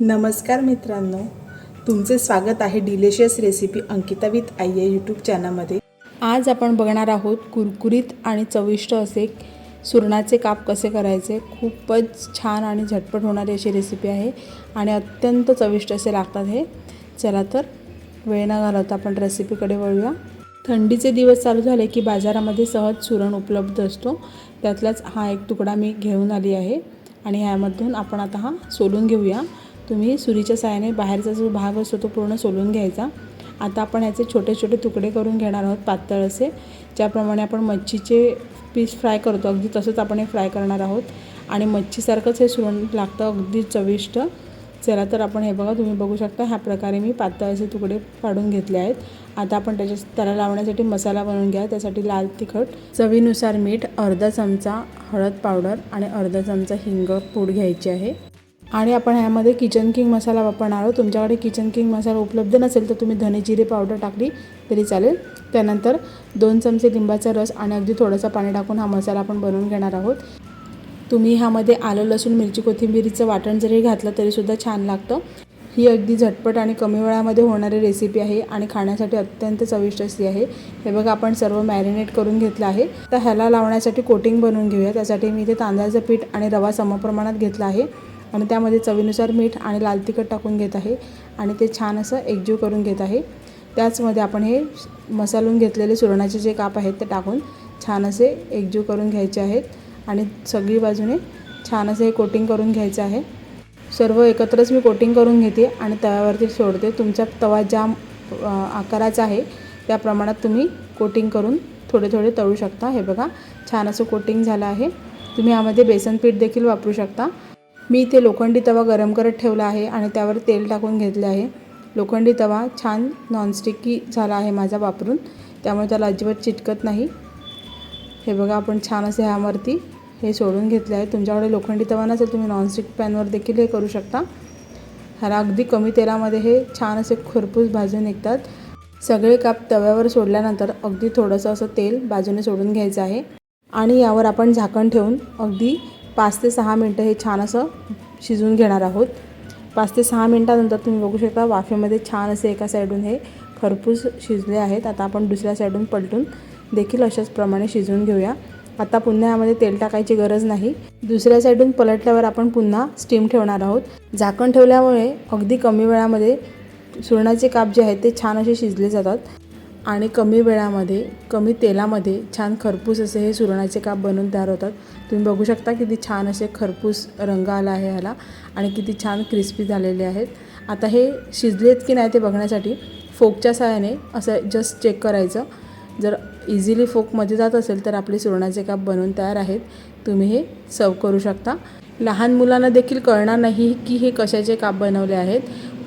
नमस्कार मित्रांनो तुमचे स्वागत आहे delicious recipe Ankita with Aai या यूट्यूब चॅनलमध्ये. आज आपण बघणार आहोत कुरकुरीत आणि चविष्ट असे सुरणाचे काप कसे करायचे. खूपच छान आणि झटपट होणारी अशी रेसिपी आहे आणि अत्यंत चविष्ट असे लागतात हे. चला तर वेळ न घालवता आपण रेसिपीकडे वळूया. थंडीचे दिवस चालू झाले की बाजारामध्ये सहज सुरण उपलब्ध असतो. त्यातलाच हा एक तुकडा मी घेऊन आली आहे आणि ह्यामधून आपण आता हा सोलून घेऊया. तुम्ही सुरीच्या साहाय्याने बाहेरचा जो भाग असतो तो पूर्ण सोलून घ्यायचा. आता आपण याचे छोटे छोटे तुकडे करून घेणार आहोत पातळ असे. ज्याप्रमाणे आपण मच्छीचे पीस फ्राय करतो अगदी तसंच आपण हे फ्राय करणार आहोत. आणि मच्छीसारखंच हे सुरण लागतं अगदी चविष्ट. चला तर आपण हे बघा तुम्ही बघू शकता ह्या प्रकारे मी पातळ असे तुकडे पाडून घेतले आहेत. आता आपण त्याच्या त्याला लावण्यासाठी मसाला बनवून घ्या त्यासाठी लाल तिखट चवीनुसार मीठ अर्धा चमचा हळद पावडर आणि अर्धा चमचा हिंग पूड घ्यायची आहे. आणि आपण ह्यामध्ये किचन किंग मसाला वापरणार आहोत. तुमच्याकडे किचन किंग मसाला उपलब्ध नसेल तर तुम्ही धने जिरे पावडर टाकली तरी चालेल. त्यानंतर दोन चमचे लिंबाचा रस आणि अगदी थोडंसं पाणी टाकून हा मसाला आपण बनवून घेणार आहोत. तुम्ही ह्यामध्ये आलं लसूण मिरची कोथिंबिरीचं वाटण जरी घातलं तरीसुद्धा छान लागतं. ही अगदी झटपट आणि कमी वेळामध्ये होणारी रेसिपी आहे आणि खाण्यासाठी अत्यंत चविष्ट अशी आहे. हे बघा आपण सर्व मॅरिनेट करून घेतलं आहे. तर ह्याला लावण्यासाठी कोटिंग बनवून घेऊया. त्यासाठी मी इथे तांदळाचं पीठ आणि रवा समप्रमाणात घेतला आहे. आणि त्यामध्ये चवीनुसार मीठ आणि लाल तिखट टाकून घेत आहे. आणि ते छान असं एकजीव करून घेत आहे. त्याचमध्ये आपण हे मसालून घेतलेले सुरणाचे जे काप आहेत ते टाकून छान असे एकजीव करून घ्यायचे आहेत. आणि सगळी बाजूने छान असे हे कोटिंग करून घ्यायचं आहे. सर्व एकत्रच मी कोटिंग करून घेते आणि तव्यावरती सोडते. तुमचा तवा ज्या आकाराचा आहे. त्या प्रमाणात तुम्ही कोटिंग करून थोडे थोडे तळू शकता. हे बघा छान असं कोटिंग झालं आहे. तुम्ही यामध्ये बेसन पीठ देखील वापरू शकता. मी इथे लोखंडी तवा गरम करत ठेवला आहे आणि त्यावर तेल टाकून घेतले आहे. लोखंडी तवा छान नॉनस्टिकी झाला आहे माझा वापरून. त्यामुळे त्याला अजिबात चिटकत नाही. हे बघा आपण छान असे ह्यावरती हे सोडून घेतले आहे. तुमच्याकडे लोखंडी तवा नसेल तुम्ही नॉनस्टिक पॅनवर देखील हे करू शकता. ह्याला अगदी कमी तेलामध्ये हे छान असे खरपूस भाजून निघतात. सगळे काप तव्यावर सोडल्यानंतर अगदी थोडंसं असं तेल बाजूने सोडून घ्यायचं आहे. आणि यावर आपण झाकण ठेवून अगदी पाच ते सहा मिनटं हे छान असं शिजवून घेणार आहोत. पाच ते सहा मिनटानंतर तुम्ही बघू शकता वाफेमध्ये छान असे एका साईडून हे खरपूस शिजले आहेत. आता आपण दुसऱ्या साईडून पलटून देखील अशाच प्रमाणे शिजवून घेऊया. आता पुन्हा यामध्ये तेल टाकायची गरज नाही. दुसऱ्या साईडून पलटल्यावर आपण पुन्हा स्टीम ठेवणार आहोत. झाकण ठेवल्यामुळे अगदी कमी वेळामध्ये सुरणाचे काप जे आहेत ते छान असे शिजले जातात. आणि कमी वेळामध्ये कमी तेलामध्ये छान खरपूस असे हे सुरणाचे काप बनवून तयार होतात. तुम्ही बघू शकता किती छान असे खरपूस रंग आला आहे ह्याला आणि किती छान क्रिस्पी झालेले आहेत. आता हे शिजलेत की नाही ते बघण्यासाठी फोकच्या सहाय्याने असं जस्ट चेक करायचं. जर इझिली फोकमध्ये जात असेल तर आपले सुरणाचे काप बनवून तयार आहेत. तुम्ही हे सर्व करू शकता. लहान मुलांना देखील कळणार नाही की हे कशाचे काप बनवले आहेत.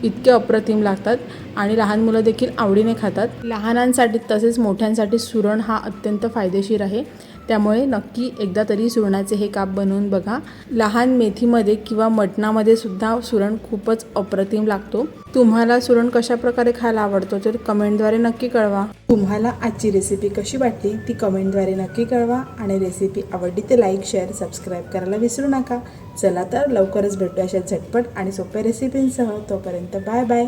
इतके अप्रतिम लागतात आणि लहान मुलं देखील आवडीने खातात. लहानांसाठी तसेच मोठ्यांसाठी सुरण हा अत्यंत फायदेशीर आहे. त्यामुळे नक्की एकदा तरी सुरणाचे हे काप बनवून बघा. लहान मेथीमध्ये किंवा मटणामध्ये सुद्धा सुरण खूपच अप्रतिम लागतो. तुम्हाला सुरण कशा प्रकारे खायला आवडतो तर कमेंटद्वारे नक्की कळवा. तुम्हाला आजची रेसिपी कशी वाटली ती कमेंटद्वारे नक्की कळवा आणि रेसिपी आवडली तर लाईक शेअर सबस्क्राईब करायला विसरू नका. चला तर लवकरच भेटू अशा झटपट आणि सोप्या रेसिपींसह तोपर्यंत बाय बाय